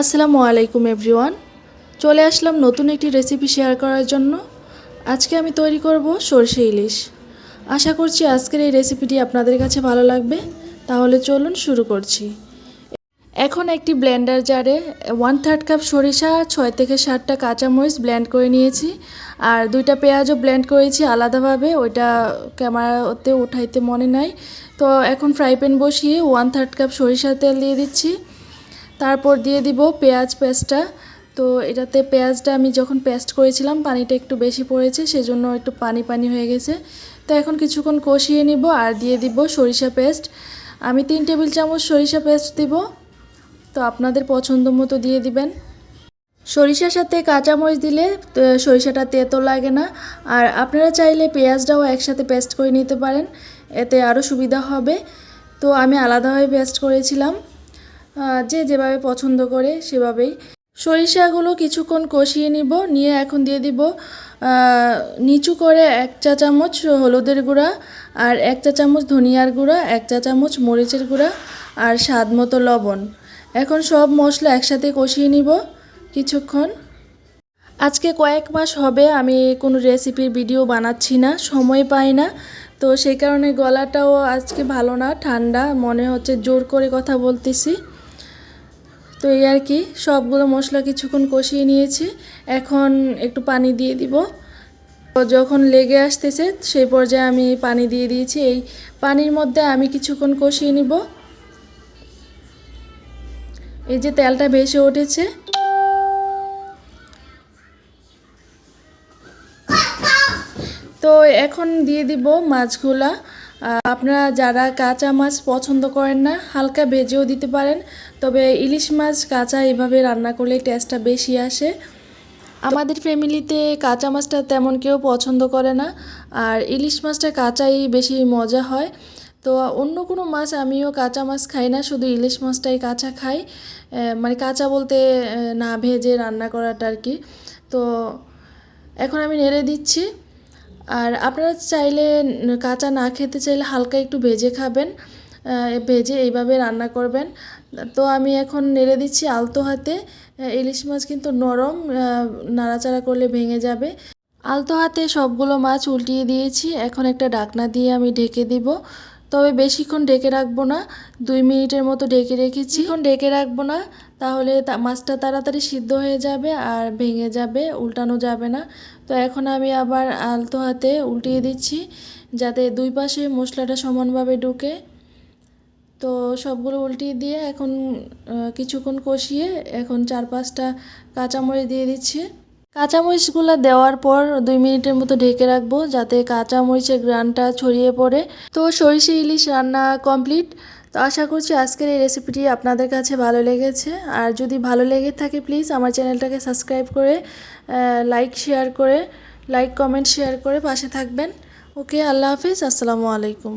আসসালামু আলাইকুম, এভরিওয়ান। চলে আসলাম নতুন একটি রেসিপি শেয়ার করার জন্য। আজকে আমি তৈরি করব সরষে ইলিশ। আশা করছি আজকের এই রেসিপিটি আপনাদের কাছে ভালো লাগবে। তাহলে চলুন শুরু করছি। এখন একটি ব্লেন্ডার জারে ওয়ান থার্ড কাপ সরিষা, ছয় থেকে সাতটা কাঁচামরিচ ব্লেন্ড করে নিয়েছি। আর দুইটা পেঁয়াজও ব্লেন্ড করেছি আলাদাভাবে। ওইটা ক্যামেরাতে উঠাইতে মনে নাই। তো এখন ফ্রাই প্যান বসিয়ে ওয়ান থার্ড কাপ সরিষার তেল দিয়ে দিচ্ছি। তারপর দিয়ে দিব পেঁয়াজ পেস্টটা। তো এটাতে পেঁয়াজটা আমি যখন পেস্ট করেছিলাম, পানিটা একটু বেশি পড়েছে, সেজন্য একটু পানি পানি হয়ে গেছে। তো এখন কিছুক্ষণ কষিয়ে নিব আর দিয়ে দিব সরিষা পেস্ট। আমি তিন টেবিল চামচ সরিষা পেস্ট দিব। তো আপনাদের পছন্দ মতো দিয়ে দিবেন। সরিষার সাথে কাঁচামরিচ দিলে সরিষাটা তেতো লাগে না। আর আপনারা চাইলে পেঁয়াজটাও একসাথে পেস্ট করে নিতে পারেন। এতে আরও সুবিধা হবে। তো আমি আলাদাভাবে পেস্ট করেছিলাম। যে যেভাবে পছন্দ করে সেভাবেই। সরিষাগুলো কিছুক্ষণ কষিয়ে নিব, নিয়ে এখন দিয়ে দিব নিচু করে এক চা চামচ হলুদের গুঁড়া আর এক চা চামচ ধনিয়ার গুঁড়া, এক চা চামচ মরিচের গুঁড়া আর স্বাদ মতো লবণ। এখন সব মশলা একসাথে কষিয়ে নিব কিছুক্ষণ। আজকে কয়েক মাস হবে আমি কোনো রেসিপির ভিডিও বানাচ্ছি না, সময় পাই না। তো সেই কারণে গলাটাও আজকে ভালো না, ঠান্ডা, মনে হচ্ছে জোর করে কথা বলতেছি। তো এই আর কি, সবগুলো মশলা কিছুক্ষণ কষিয়ে নিয়েছি। এখন একটু পানি দিয়ে দিব। যখন লেগে আসতেছে সেই পর্যায়ে আমি পানি দিয়ে দিয়েছি। এই পানির মধ্যে আমি কিছুক্ষণ কষিয়ে নিব। এই যে তেলটা ভেসে উঠেছে। তো এখন দিয়ে দিব মাছগুলা। আপনারা যারা কাঁচা মাছ পছন্দ করেন না, হালকা ভেজেও দিতে পারেন, তবে ইলিশ মাছ কাঁচা এভাবে রান্না করলে টেস্টটা বেশি আসে। আমাদের ফ্যামিলিতে কাঁচা মাছটা তেমন কেউ পছন্দ করে না, আর ইলিশ মাছটা কাঁচাই বেশি মজা হয়। তো অন্য কোনো মাছ আমিও কাঁচা মাছ খাই না, শুধু ইলিশ মাছটাই কাঁচা খাই মানে কাঁচা বলতে না ভেজে রান্না করাটা আর কি। তো এখন আমি নেড়ে দিচ্ছি। আর আপনারা চাইলে কাঁচা না খেতে চাইলে হালকা একটু ভেজে খাবেন ভেজে এইভাবে রান্না করবেন। তো আমি এখন নেড়ে দিচ্ছি আলতো হাতে। ইলিশ মাছ কিন্তু নরম নাড়াচাড়া করলে ভেঙে যাবে। আলতো হাতে সবগুলো মাছ উল্টিয়ে দিয়েছি। এখন একটা ডাকনা দিয়ে আমি ঢেকে দিব। তবে বেশিক্ষণ ঢেকে রাখব না, দুই মিনিটের মতো ঢেকে রেখেছি। এখন ঢেকে রাখব না, তাহলে মাছটা তাড়াতাড়ি সিদ্ধ হয়ে যাবে আর ভেঙে যাবে, উল্টানো যাবে না। তো এখন আমি আবার আলতো হাতে উল্টিয়ে দিচ্ছি, যাতে দুই পাশে মশলাটা সমানভাবে ঢুকে। তো সবগুলো উল্টিয়ে দিয়ে এখন কিছুক্ষণ কষিয়ে এখন চার পাঁচটা কাঁচামরিচ দিয়ে দিচ্ছি। কাঁচামরিচগুলো দেওয়ার পর দুই মিনিটের মতো ঢেকে রাখব, যাতে কাঁচামরিচের গ্রানটা ছড়িয়ে পড়ে। তো সরিষে, ইলিশ রান্না কমপ্লিট। তো আশা করছি আজকের এই রেসিপিটি আপনাদের কাছে ভালো লেগেছে। আর যদি ভালো লেগে থাকে, প্লিজ আমার চ্যানেলটাকে সাবস্ক্রাইব করে লাইক, শেয়ার করে, লাইক, কমেন্ট, শেয়ার করে পাশে থাকবেন। ওকে, আল্লাহ হাফিজ। আসসালামু আলাইকুম।